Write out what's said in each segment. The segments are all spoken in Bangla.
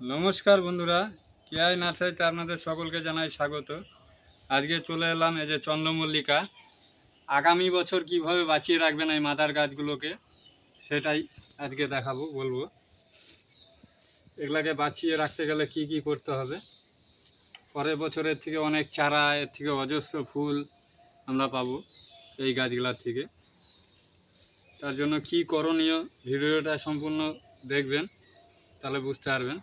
নমস্কার বন্ধুরা, কেআই নার্সারিতে আপনাদের সকলকে জানাই স্বাগত। আজকে চলে এলাম এই যে চন্দ্রমল্লিকা। আগামী বছর কীভাবে বাঁচিয়ে রাখবেন এই মাদার গাছগুলোকে, সেটাই আজকে দেখাবো, বলব। এগুলাকে বাঁচিয়ে রাখতে গেলে কি কি করতে হবে? পরের বছরের থেকে অনেক চারা, এর থেকে অজস্র ফুল আমরা পাবো এই গাছগুলার থেকে। তার জন্য কি করণীয়, ভিডিওটা সম্পূর্ণ দেখবেন, তাহলে বুঝতে পারবেন।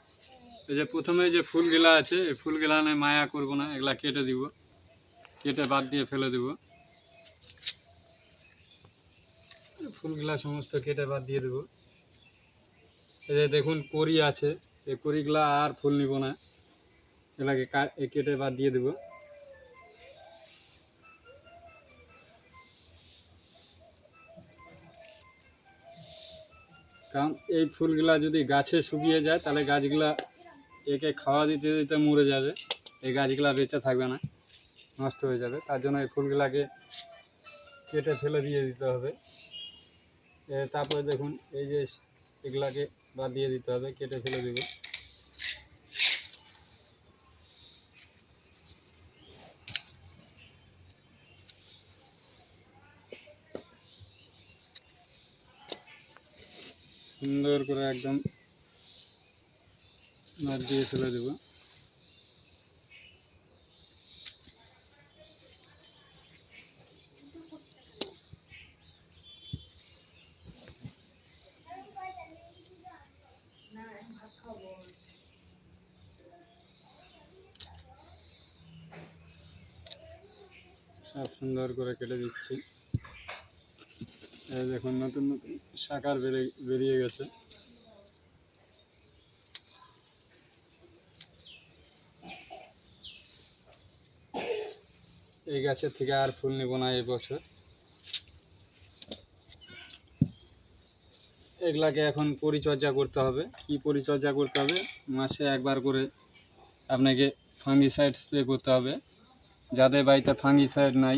এই যে প্রথমে যে ফুলগুলা আছে, এই ফুলগুলা নিয়ে মায়া করব না, এগুলা কেটে দিব। কেটে বাদ দিয়ে ফেলে দিব। ফুলগুলা সমস্ত কেটে বাদ দিয়ে দেব। এই যে দেখুন, কড়ি আছে। এই কড়িগুলা আর ফুল নিব না। এগুলাকে কেটে বাদ দিয়ে দেব। কারণ এই ফুলগুলা যদি গাছে শুকিয়ে যায়, তাহলে গাছগুলা একে খাওয়া দিতে দিতে মরে যাবে। এই গাছগুলা বেঁচে থাকবে না, নষ্ট হয়ে যাবে। তার জন্য এই ফুলগুলাকে কেটে ফেলে দিয়ে দিতে হবে। তারপরে দেখুন, এই যে এগুলাকে বাদ দিয়ে দিতে হবে, কেটে ফেলে দেবে। সুন্দর করে একদম বাদ দিয়ে ফেলে দেবো। সব সুন্দর করে কেটে দিচ্ছি। দেখুন, নতুন নতুন শাখার বেরিয়ে গেছে। এই গাছের থেকে আর ফুল নেব না এই বছর। এগুলাকে এখন পরিচর্যা করতে হবে। কি পরিচর্যা করতে হবে? মাসে একবার করে আপনাকে ফাঙ্গিসাইড স্প্রে করতে হবে। যাদের বাড়িতে ফাঙ্গিসাইড নাই,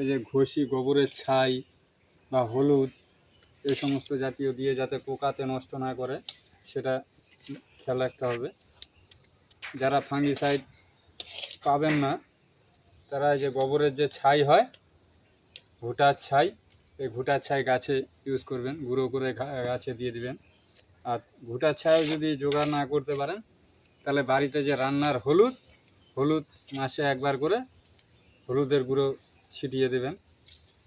এই যে ঘষি, গোবরের ছাই বা হলুদ এই সমস্ত জাতীয় দিয়ে যাতে পোকাতে নষ্ট না করে, সেটা খেয়াল রাখতে হবে। যারা ফাঙ্গিসাইড পাবেন না তারা এই যে গোবরের যে ছাই হয়, ভুটার ছাই, এই ভুটার ছাই গাছে ইউজ করবেন, গুঁড়ো করে গাছে দিয়ে দিবেন। আর ভুটার ছাই যদি জোগাড় না করতে পারেন, তাহলে বাড়িতে যে রান্নার হলুদ হলুদ মাসে একবার করে হলুদের গুঁড়ো ছিটিয়ে দেবেন।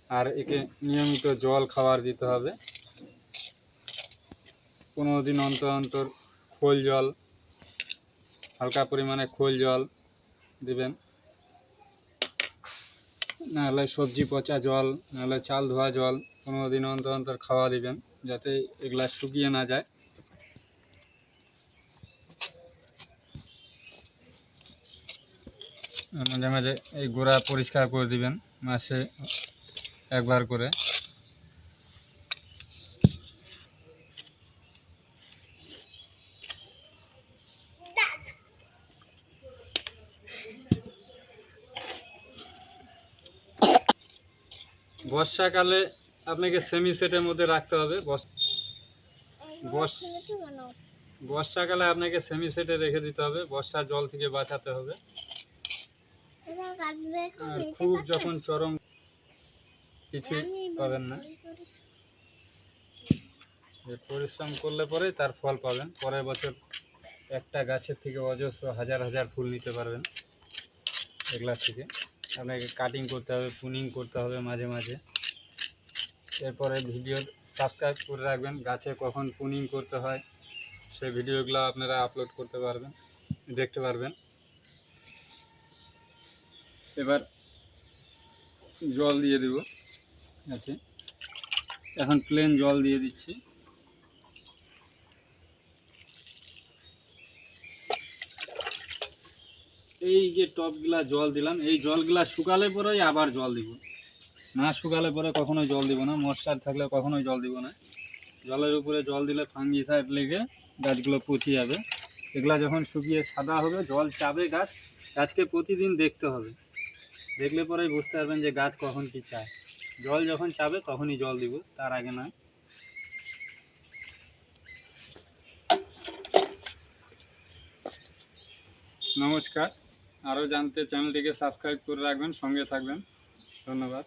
আর একে নিয়মিত জল খাবার দিতে হবে। পনেরো দিন অন্তর অন্তর খোল জল, হালকা পরিমাণে খোল জল দিবেন। নাহলে সবজি পচা জল, নাহলে চাল ধোয়া জল, কোনো দিন অন্তর অন্তর খাওয়া দিবেন, যাতে এগুলা শুকিয়ে না যায়। মাঝে মাঝে এই গোড়া পরিষ্কার করে দিবেন মাসে একবার করে। বর্ষাকালে আপনাকে সেমি সেটের মধ্যে রাখতে হবে। বর্ষ- বর্ষ- বর্ষাকালে আপনাকে সেমি সেটে রেখে দিতে হবে। বর্ষার জল থেকে বাঁচাতে হবে। খুব যখন চরম কিছু পাবেন না। পরিশ্রম করলে পরে তার ফল পাবেন। পরের বছর একটা গাছের থেকে অজস্র হাজার হাজার ফুল নিতে পারবেন। এগুলা থেকে। আপনাকে কাটিং করতে হবে পুনিং করতে হবে মাঝে মাঝে। এরপরে ভিডিও সাবস্ক্রাইব করে রাখবেন, গাছে কখন পুনিং করতে হয়, সেই ভিডিওগুলো আপনারা আপলোড করতে পারবেন, দেখতে পারবেন। এবার জল দিয়ে দেব। আছে এখন প্লেন জল দিয়ে দিচ্ছি। এই যে টপগুলা জল দিলাম, এই জলগুলা শুকালে পরেই আবার জল দিব। না শুকালে পরে কখনোই জল দিব না, মশার থাকলে কখনোই জল দিব না। জলের উপরে জল দিলে ফাঙ্গি সাইড লেগে গাছগুলো পচে যাবে। এগুলা যখন শুকিয়ে সাদা হবে, জল চাবে গাছ, গাছকে প্রতিদিন দেখতে হবে। দেখলে পরেই বুঝতে পারবেন যে গাছ কখন কি চায়। জল যখন চাবে, তখনই জল দিব, তার আগে নয়। নমস্কার। আরও জানতে চ্যানেলটিকে সাবস্ক্রাইব করে রাখবেন সঙ্গে থাকবেন ধন্যবাদ